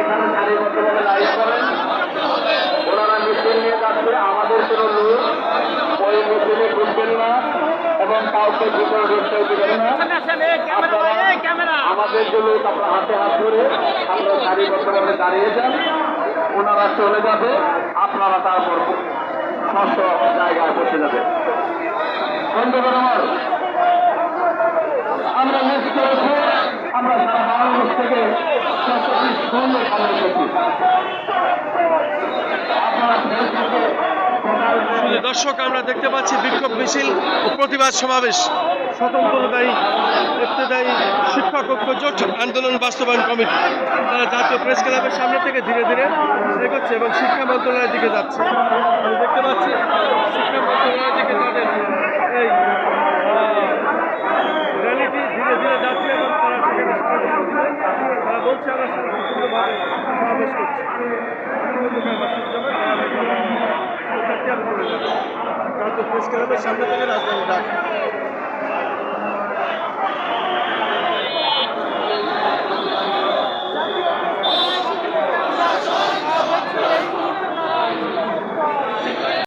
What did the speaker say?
এখানে সারিবদ্ধভাবে লাইভ করেন, ওনারা মিছিল নিয়ে যাচ্ছে, আমাদের কোনো লোক, ওই মিছিলে ঢুকবেন না এবং কাউকে ভিতরে ঢুকতে দিবেন না। আমাদের যে লোক হাতে হাত ধরে আপনারা সারিবদ্ধভাবে দাঁড়িয়ে যান, ওনারা চলে যাবে, আপনারা তারপর ষষ্ঠ জায়গায় বসে যাবে আমার আমরা শুধু দর্শক আমরা দেখতে পাচ্ছি বিক্ষোভ মিছিল ও প্রতিবাদ সমাবেশ। স্বতন্ত্রদায়ী ইফতেদায়ী শিক্ষক ঐক্য জোট আন্দোলন বাস্তবায়ন কমিটি। তারা জাতীয় প্রেস ক্লাবের সামনে থেকে ধীরে ধীরে এগোচ্ছে এবং শিক্ষা মন্ত্রণালয়ের দিকে যাচ্ছে। আমি দেখতে পাচ্ছি শিক্ষা মন্ত্রণালয়ের দিকে তাদের এই র্যালিটি ধীরে ধীরে যাচ্ছে এবং তারা বলছে আমরা শান্তিপূর্ণভাবে সমাবেশ করছি জাতীয় প্রেস ক্লাবের সামনে থেকে রাজধানী ঢাকা।